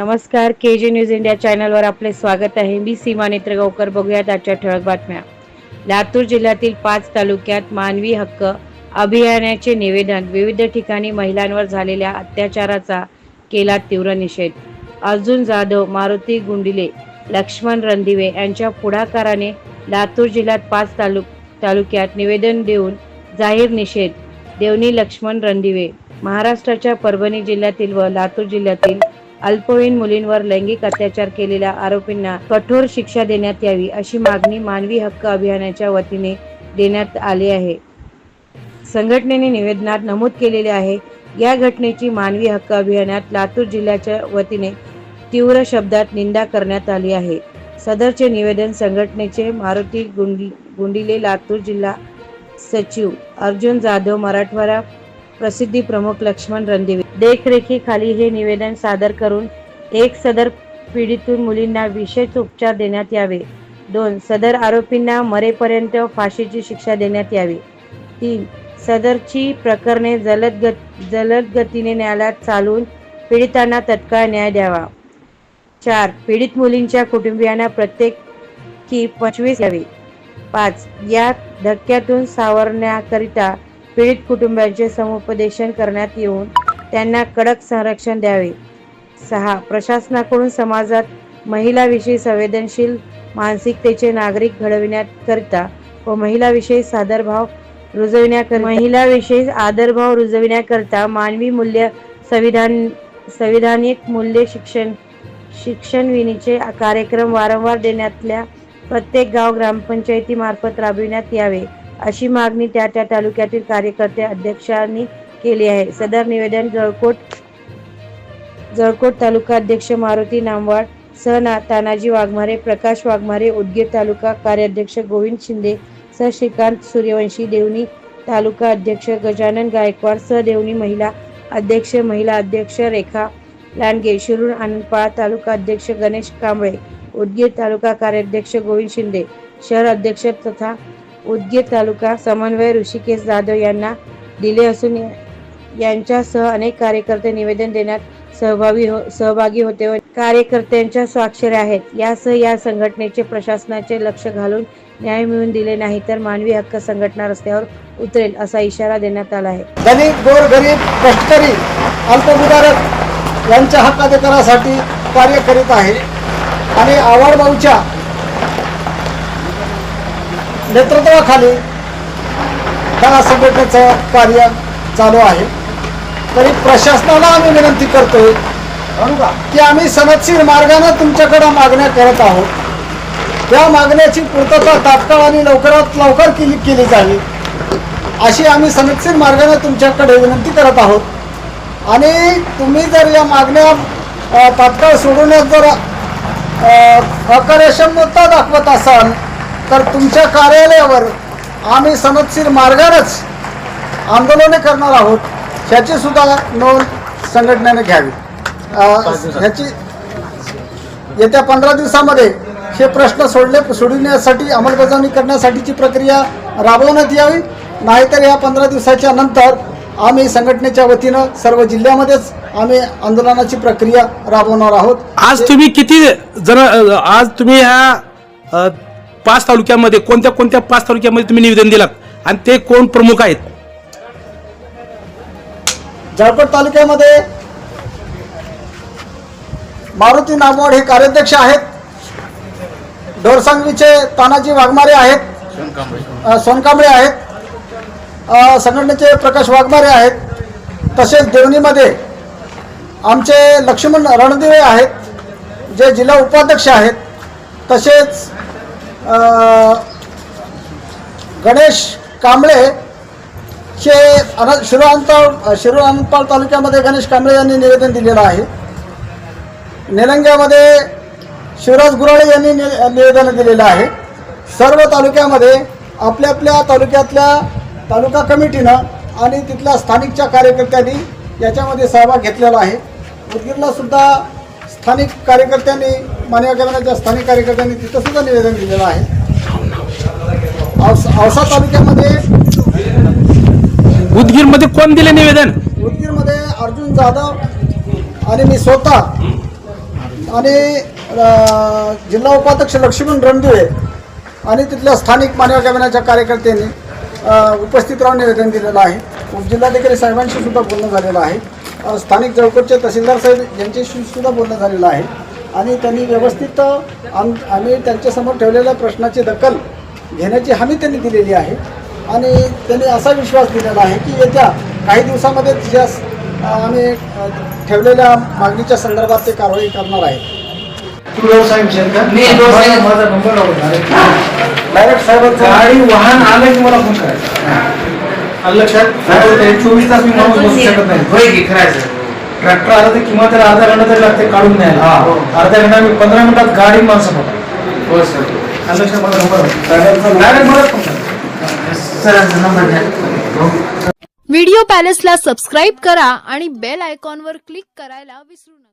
नमस्कार के जे news India चॅनलवर आपले स्वागत आहे. मी सीमा नेत्रगावकर. बघूयात आजच्या ठळक बातम्या. लातूर जिल्ह्यातील पाच तालुक्यात मानवी हक्क अभियानाचे निवेदन. विविध ठिकाणी महिलांवर झालेल्या अत्याचाराचा केला तीव्र निषेध. अर्जुन जाधव मारुती गुंडिले लक्ष्मण रणदिवे यांच्या पुढाकाराने लातूर जिल्ह्यात पाच तालुक तालुक्यात निवेदन देऊन जाहीर निषेध. देवनी लक्ष्मण रणदिवे. महाराष्ट्राच्या परभणी जिल्ह्यातील व लातूर जिल्ह्यातील अल्पवयीन मुलींवर लैंगिक अत्याचार केलेल्या आरोपींना कठोर शिक्षा देण्यात यावी अशी मागणी मानवी हक्क अभियानाच्या वतीने देण्यात आली आहे. संघटनेने निवेदनात नमूद केलेले आहे या घटनेची मानवी हक्क अभियानात लातूर जिल्ह्याच्या वतीने तीव्र शब्दात निंदा करण्यात आली आहे. सदरचे निवेदन संघटनेचे मारुती गुंडी गुंडिले लातूर जिल्हा सचिव अर्जुन जाधव मराठवाडा प्रसिद्धी प्रमुख लक्ष्मण रणदिवे. देखरेखीखाली हे निवेदन सादर करून एक सदर पीडितून मुलींना विशेष उपचार देण्यात यावे. दोन सदर आरोपींना मरेपर्यंत फाशीची शिक्षा देण्यात यावी. तीन सदरची प्रकरणे जलद गत जलद गतीने न्यायालयात चालून पीडितांना तत्काळ न्याय द्यावा. चार पीडित मुलींच्या कुटुंबियांना प्रत्येकी पंचवीस यावे. पाच या धक्क्यातून सावरण्याकरिता पीडित कुटुंबांचे समुपदेशन करण्यात येऊन त्यांना कडक संरक्षण द्यावे. सहा प्रशासनाकडून समाजात महिलाविषयी संवेदनशील मानसिकतेचे नागरिक घडविण्याकरिता व महिलाविषयी सादरभाव रुजविण्याकरिता महिलाविषयी आदरभाव रुजविण्याकरिता मानवी मूल्य संविधान संविधानिक मूल्य शिक्षण शिक्षणविनीचे कार्यक्रम वारंवार देण्यातल्या प्रत्येक गाव ग्रामपंचायतीमार्फत राबविण्यात यावे. अशी मागणी त्या त्या तालुक्यातील कार्यकर्ते अध्यक्षांनी केली आहे. सदर निवेदन जळकोट जळकोट तालुका अध्यक्ष मारुती नामवाड सह ना तानाजी वाघमारे प्रकाश वाघमारे उदगीर तालुका कार्याध्यक्ष गोविंद शिंदे सह श्रीकांत सूर्यवंशी देवणी तालुका अध्यक्ष गजानन गायकवाड सह महिला अध्यक्ष महिला अध्यक्ष रेखा लांडगे शिरूर आनंदपाळा तालुका अध्यक्ष गणेश कांबळे उदगीर तालुका कार्याध्यक्ष गोविंद शिंदे शहर अध्यक्ष तथा उदगीर तालुका समन्वय ऋषिकेश जाधव यांना दिले असून यांच्यासह अनेक कार्यकर्ते निवेदन देण्यात सहभागी हो सहभागी होते व कार्यकर्त्यांच्या स्वाक्षऱ्या आहेत. यासह या संघटनेचे प्रशासनाचे लक्ष घालून न्याय मिळवून दिले नाही तर मानवी हक्क संघटना रस्त्यावर उतरेल असा इशारा देण्यात आला आहे. धनिक गोर गरीब कष्टकरी अल्पभूधारक यांच्या हक्काधिकारासाठी कार्य करीत आहे. आणि आवाडबाऊच्या नेतृत्वाखाली त्या संघटनेचं कार्य चालू आहे. तरी प्रशासनाला आम्ही विनंती करतोय की आम्ही सनदशीर मार्गाने तुमच्याकडे मागण्या करत आहोत. त्या मागण्याची पूर्तता तात्काळ आणि लवकरात लवकर केली केली जावी अशी आम्ही सनदशीर मार्गाने तुमच्याकडे विनंती करत आहोत. आणि तुम्ही जर या मागण्या तात्काळ सोडवण्यात जर अकार्यक्षमता दाखवत असाल तर तुमच्या कार्यालयावर आम्ही सनदशीर मार्गानेच आंदोलने करणार आहोत ह्याची सुद्धा नोंद संघटनेने घ्यावी. ह्याची येत्या पंधरा दिवसामध्ये हे प्रश्न सोडले सोडविण्यासाठी अंमलबजावणी करण्यासाठीची प्रक्रिया राबवण्यात यावी. नाहीतर या पंधरा दिवसाच्या नंतर आम्ही संघटनेच्या वतीनं सर्व जिल्ह्यामध्येच आम्ही आंदोलनाची प्रक्रिया राबवणार आहोत. आज तुम्ही किती जण आज तुम्ही ह्या पाच तालुक्यामध्ये कोणत्या कोणत्या पाच तालुक्यामध्ये तुम्ही निवेदन दिलात? आणि ते कोण प्रमुख आहेत? जळकोट तालुक्यामध्ये मारुती नामवड हे कार्याध्यक्ष आहेत. ढोरसांगवीचे तानाजी वाघमारे आहेत. सोनकांबळे आहेत. संघटनेचे प्रकाश वाघमारे आहेत. तसेच देवणीमध्ये आमचे लक्ष्मण रणदिवे आहेत. जे जिल्हा उपाध्यक्ष आहेत. तसेच गणेश कांबळे हे अन शिरो अंतपाळ तालुक्यामध्ये गणेश कांबळे यांनी निवेदन दिलेलं आहे. निलंग्यामध्ये शिवराज गुराळे यांनी नि निवेदन दिलेलं आहे. सर्व तालुक्यामध्ये आपल्या आपल्या तालुक्यातल्या तालुका कमिटीनं आणि तिथल्या स्थानिकच्या कार्यकर्त्यांनी याच्यामध्ये सहभाग घेतलेला आहे. उदगीरला सुद्धा स्थानिक कार्यकर्त्यांनी मानव केंद्राच्या स्थानिक कार्यकर्त्यांनी तिथं सुद्धा निवेदन दिलेलं आहे. औसा औसा तालुक्यामध्ये उदगीरमध्ये कोण दिले निवेदन? उदगीरमध्ये अर्जुन जाधव आणि मी स्वतः आणि जिल्हा उपाध्यक्ष लक्ष्मण रणदिवे आणि तिथल्या स्थानिक मानव कॅबिनेटच्या कार्यकर्त्यांनी उपस्थित राहून निवेदन दिलेलं आहे. उपजिल्हाधिकारी साहेबांशी सुद्धा बोलणं झालेलं आहे. स्थानिक जळकोटचे तहसीलदार साहेब यांच्याशी सुद्धा बोलणं झालेलं आहे. आणि त्यांनी व्यवस्थित आम आम्ही त्यांच्यासमोर ठेवलेल्या प्रश्नाची दखल घेण्याची हमी त्यांनी दिलेली आहे. आणि त्यांनी असा विश्वास दिलेला आहे की येत्या काही दिवसामध्ये ज्या आम्ही ठेवलेल्या मागणीच्या संदर्भात ते कारवाई करणार आहेत. माझा- नंबर डायरेक्ट साहेबांचा गाडी वाहन आलं की मला फोन करायचा. लक्षात? चोवीस तास मी माणूस बसू शकत नाही. ट्रॅक्टर आला तर किंवा त्याला अर्धा घंटा तरी लागते काढून न्यायला. हा. अर्धा घंटा मी पंधरा मिनिटात गाडी माणसं पकडा हो सर. लक्षात माझा नंबर सरांचा नंबर द्या व्हिडिओ पॅलेसला सबस्क्राईब करा आणि बेल आयकॉनवर क्लिक करायला विसरू नका.